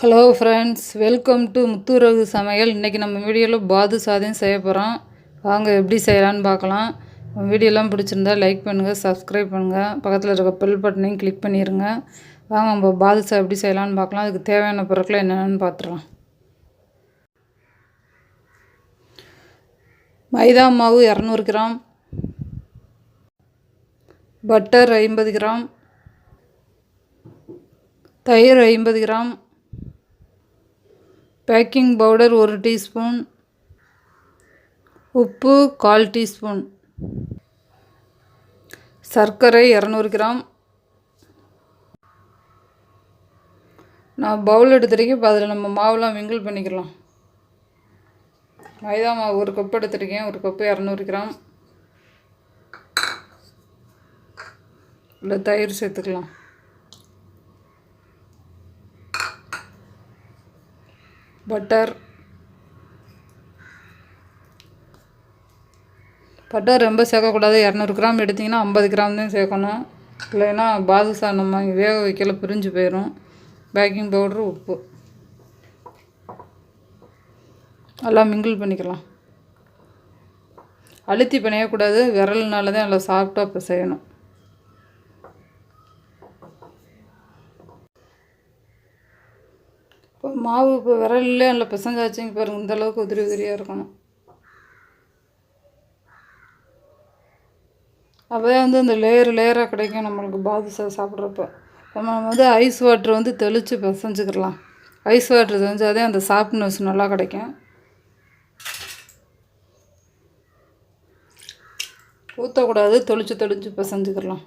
Hello friends welcome to Muthuragu சமையல். இன்றைக்கி நம்ம வீடியோவில் பாது சாதம் செய்ய போகிறோம் வாங்க எப்படி செய்யலான்னு பார்க்கலாம். வீடியோலாம் பிடிச்சிருந்தா லைக் பண்ணுங்கள் சப்ஸ்கிரைப் பண்ணுங்கள் பக்கத்தில் இருக்க பெல் பட்டனையும் கிளிக் பண்ணிடுங்க வாங்க நம்ம பாதுஷா எப்படி செய்யலான்னு பார்க்கலாம். அதுக்கு தேவையான பொருட்கள் என்னென்னு பார்த்துடலாம். மைதா மாவு இரநூறு கிராம். பட்டர் ஐம்பது கிராம். தயிர் ஐம்பது கிராம். பேக்கிங் பவுடர் ஒரு டீஸ்பூன். உப்பு கால் டீஸ்பூன். சர்க்கரை இரநூறு கிராம். நான் பவுல் எடுத்துருக்கேன். இப்போ அதில் நம்ம மாவுலாம் மிங்கிள் பண்ணிக்கலாம். மைதா மாவு ஒரு கப் எடுத்துருக்கேன். ஒரு கப்பு இரநூறு கிராம். இல்லை தயிர் சேர்த்துக்கலாம். பட்டர். பட்டர் ரொம்ப சேர்க்கக்கூடாது. இரநூறு கிராம் எடுத்திங்கன்னா ஐம்பது கிராம் தான் சேர்க்கணும். இல்லைன்னா பாதுஷா நம்ம வேக வைக்கல பிரிஞ்சு போயிடும் பேக்கிங் பவுட்ரு உப்பு. எல்லாம் மிங்கிள் பண்ணிக்கலாம். அழுத்தி பிணையக்கூடாது. விரல்னால தான் நல்லா சாஃப்டாக இப்போ செய்யணும் இப்போ மாவு இப்போ விரல்லே நல்லா பிசைஞ்சாச்சுங்க பாருங்கள் இந்த அளவுக்கு உதிரி உதிரியாக இருக்கணும். அப்போதே வந்து அந்த லேயர் லேயராக கிடைக்கும் நம்மளுக்கு பாதுஷா சாப்பிட்றப்ப. நம்ம வந்து ஐஸ் வாட்ரு வந்து தெளித்து பிசைஞ்சுக்கிடலாம் ஐஸ் வாட்ரு தெரிஞ்சாதே அந்த சாஃப்ட்னஸ் நல்லா கிடைக்கும். ஊற்றக்கூடாது தெளித்து தெளித்து பிசைஞ்சுக்கிடலாம்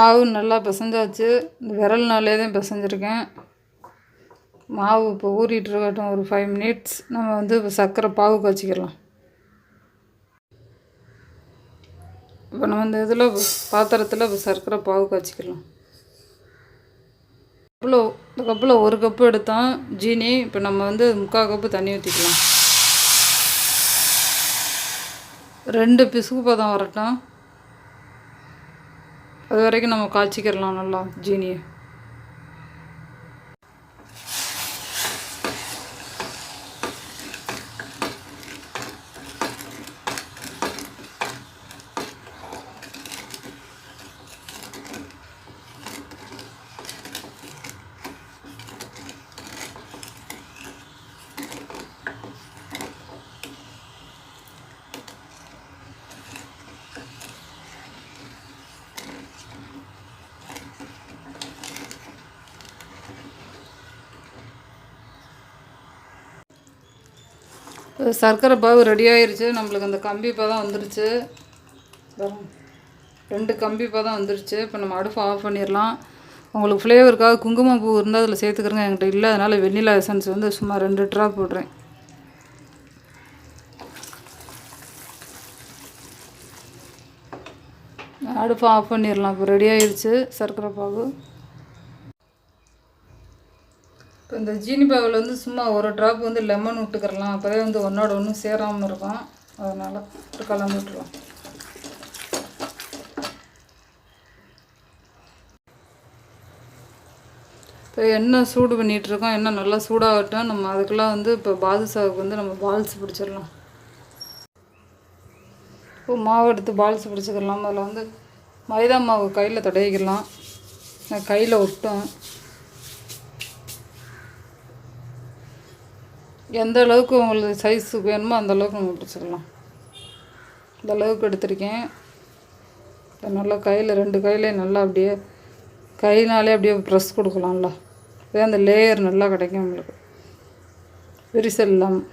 மாவு நல்லா பிசைஞ்சாச்சு. இந்த விரல்னாலே தான் பிசைஞ்சிருக்கேன். மாவு இப்போ ஊறிட்டு இருக்கட்டும் ஒரு ஃபைவ் மினிட்ஸ் நம்ம வந்து இப்போ சர்க்கரை பாவு காய்ச்சிக்கலாம். இப்போ நம்ம இந்த இதில் பாத்திரத்தில் இப்போ சர்க்கரை பாவு காய்ச்சிக்கலாம். கப்பில் இந்த கப்பில் ஒரு கப்பு எடுத்தோம். ஜீனி இப்போ நம்ம வந்து முக்கால் கப்பு தண்ணி ஊற்றிக்கலாம். ரெண்டு பிசுக்கு பதம் வரட்டும். அது வரைக்கும் நம்ம காய்ச்சிக்கிறலாம் நல்லா ஜீனியை. சர்க்கரை பாவு ரெடி ஆயிருச்சு. நம்மளுக்கு அந்த கம்பி பதம் வந்துருச்சு. ரெண்டு கம்பி பதம் வந்துருச்சு. இப்போ நம்ம அடுப்பு ஆஃப் பண்ணிடலாம் உங்களுக்கு ஃப்ளேவருக்காக குங்குமம் பூ இருந்தால் அதில் சேர்த்துக்கிறேங்க. என்கிட்ட இல்லை. அதனால் வெண்ணிலா எசன்ஸ் வந்து சும்மா ரெண்டு ட்ராப் போடுறேன். அடுப்பு ஆஃப் பண்ணிடலாம் இப்போ ரெடி ஆயிடுச்சு சர்க்கரை பாவு இப்போ இந்த ஜீனி பாவில் வந்து சும்மா ஒரு ட்ராப் வந்து லெமன் விட்டுக்கிறலாம். அப்போதே வந்து ஒன்றோட ஒன்றும் சேராமல் இருக்கும். அதனால் ஒரு கலந்து விட்டுருவோம். இப்போ எண்ணெய் சூடு பண்ணிகிட்ருக்கோம் எண்ணெய் நல்லா சூடாகட்டும் நம்ம அதுக்கெல்லாம் வந்து இப்போ பாதுஷாவுக்கு வந்து நம்ம பால்ஸ் பிடிச்சிடலாம். இப்போ மாவு எடுத்து பால்ஸ் பிடிச்சிக்கலாம் அதில் வந்து மைதா மாவு கையில் தடவிக்கலாம். கையில் ஒட்டும். எந்த அளவுக்கு உங்களுக்கு சைஸ் வேணுமோ அந்த அளவுக்கு நம்ம பிடிச்சிக்கலாம் இந்த அளவுக்கு எடுத்திருக்கேன். இதை நல்லா கையில் ரெண்டு கையிலே நல்லா அப்படியே கையினாலே அப்படியே ப்ரெஸ் கொடுக்கலாம்ல. இதே அந்த லேயர் நல்லா கிடைக்கும் உங்களுக்கு. விரிசல் இல்லாமல்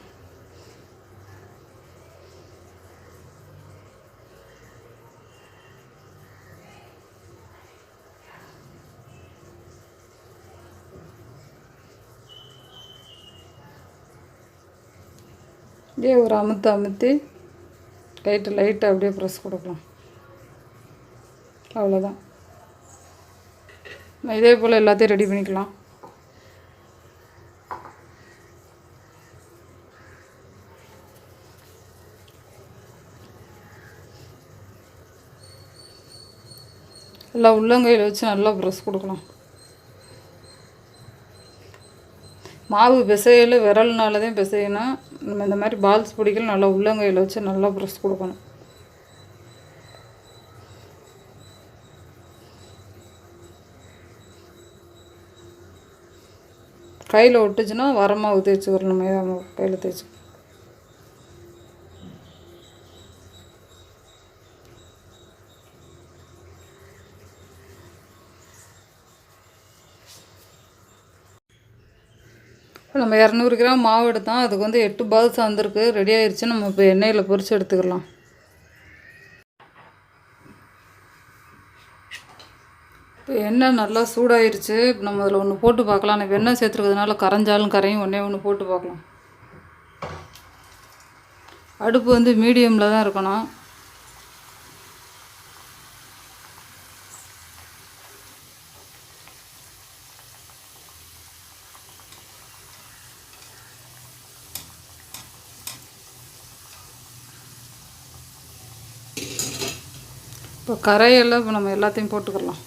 அப்படியே ஒரு அமுத்து அமுத்தி லைட்டு லைட்டாக அப்படியே ப்ரெஸ் கொடுக்கலாம். அவ்வளோதான் இதே போல் எல்லாத்தையும் ரெடி பண்ணிக்கலாம். எல்லாம் உள்ளங்கையில் வச்சு நல்லா ப்ரெஸ் கொடுக்கலாம். மாவு பிசையில் விரல்னால தான் பிசையணும். நம்ம இந்த மாதிரி பால்ஸ் பிடிக்கல நல்லா உள்ளங்கையில் வச்சு நல்லா ப்ரெஸ் கொடுக்கணும். கையில் ஒட்டுச்சுன்னா வரமாவு தேய்ச்சி வரணும் கையில் தேய்ச்சி. இப்போ நம்ம இரநூறு கிராம் மாவு எடுத்தோம் அதுக்கு வந்து எட்டு பால்ஸ் வந்திருக்கு ரெடி ஆயிடுச்சு நம்ம இப்போ எண்ணெயில் பொரித்து எடுத்துக்கலாம். இப்போ எண்ணெய் நல்லா சூடாயிருச்சு. இப்போ நம்ம அதில் ஒன்று போட்டு பார்க்கலாம். நம்ம எண்ணெய் சேர்த்துருக்கிறதுனால கரைஞ்சாலும் கரையும் ஒன்றே ஒன்று போட்டு பார்க்கலாம். அடுப்பு வந்து மீடியமில் தான் இருக்கணும். இப்போ கரையில் இப்போ நம்ம எல்லாத்தையும் போட்டுக்கலாம்.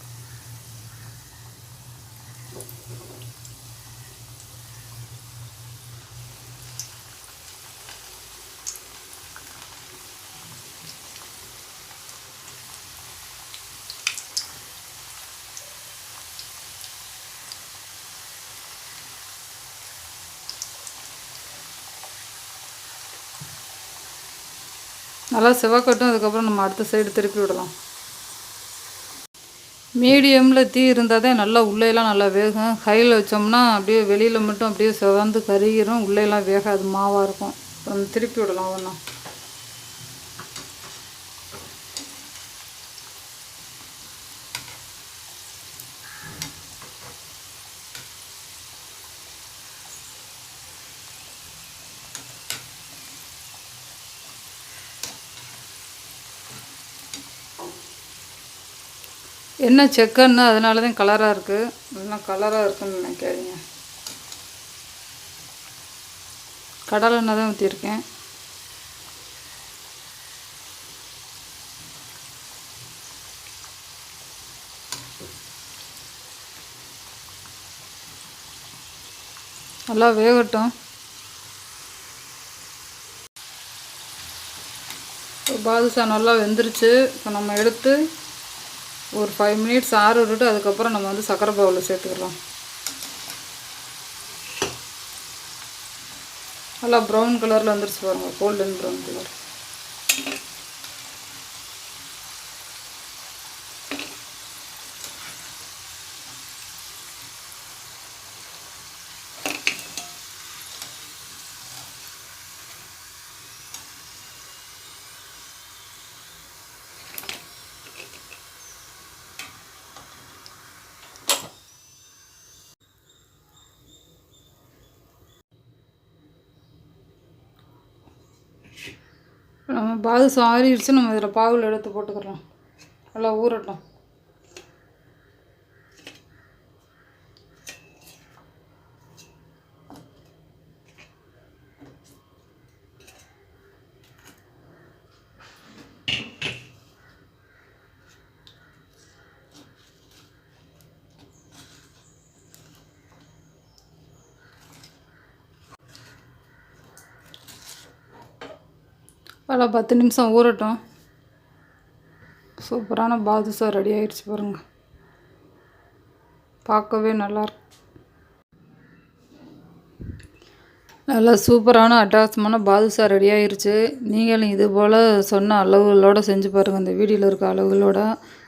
நல்லா சிவக்கட்டும் அதுக்கப்புறம் நம்ம அடுத்த சைடு திருப்பி விடலாம். மீடியமில் தீ இருந்தால் தான் நல்லா உள்ளேலாம் நல்லா வேகும். ஹையில் வச்சோம்னா அப்படியே வெளியில் மட்டும் அப்படியே சிவந்து கருகிரும். உள்ளேலாம் வேகாது. மாவாக இருக்கும். திருப்பி விடலாம் ஒன்றா என்ன செக்கன்னு அதனால தான் கலராக இருக்குது இல்லைன்னா கலராக இருக்குன்னு நினைக்காதீங்க. கடலை எண்ணெய் தான் ஊற்றிருக்கேன் நல்லா வேகட்டும். பாதுஷா நல்லா வெந்துருச்சு. இப்போ நம்ம எடுத்து ஒரு ஃபைவ் மினிட்ஸ் ஆற விட்டுட்டு அதுக்கப்புறம் நம்ம வந்து சக்கரை பாவில் சேர்த்துக்கலாம். நல்லா ப்ரௌன் கலரில் வந்துருச்சு பாருங்கள் கோல்டன் ப்ரௌன் கலர் நம்ம சாரிடுச்சு ஆறிடுச்சு நம்ம இதில் பாவில் எடுத்து போட்டுக்கிறோம். நல்லா ஊறட்டும். பல பத்து நிமிஷம் ஊறட்டும். சூப்பரான பாதுஷா ரெடி ஆயிடுச்சு பாருங்கள் பார்க்கவே நல்லாயிருக்கு நல்லா சூப்பரான அட்டாசமான பாதுஷா ரெடி ஆயிடுச்சு நீங்களும் இது போல் சொன்ன அளவுகளோடு செஞ்சு பாருங்கள் இந்த வீடியோவில் இருக்க அளவுகளோட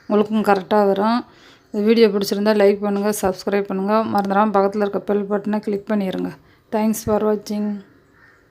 உங்களுக்கும் கரெக்டாக வரும். இந்த வீடியோ பிடிச்சிருந்தா லைக் பண்ணுங்கள் சப்ஸ்கிரைப் பண்ணுங்கள் மறந்துடாமல் பக்கத்தில் இருக்க பெல் பட்டனை கிளிக் பண்ணிடுங்க தேங்க்ஸ் ஃபார் வாட்சிங்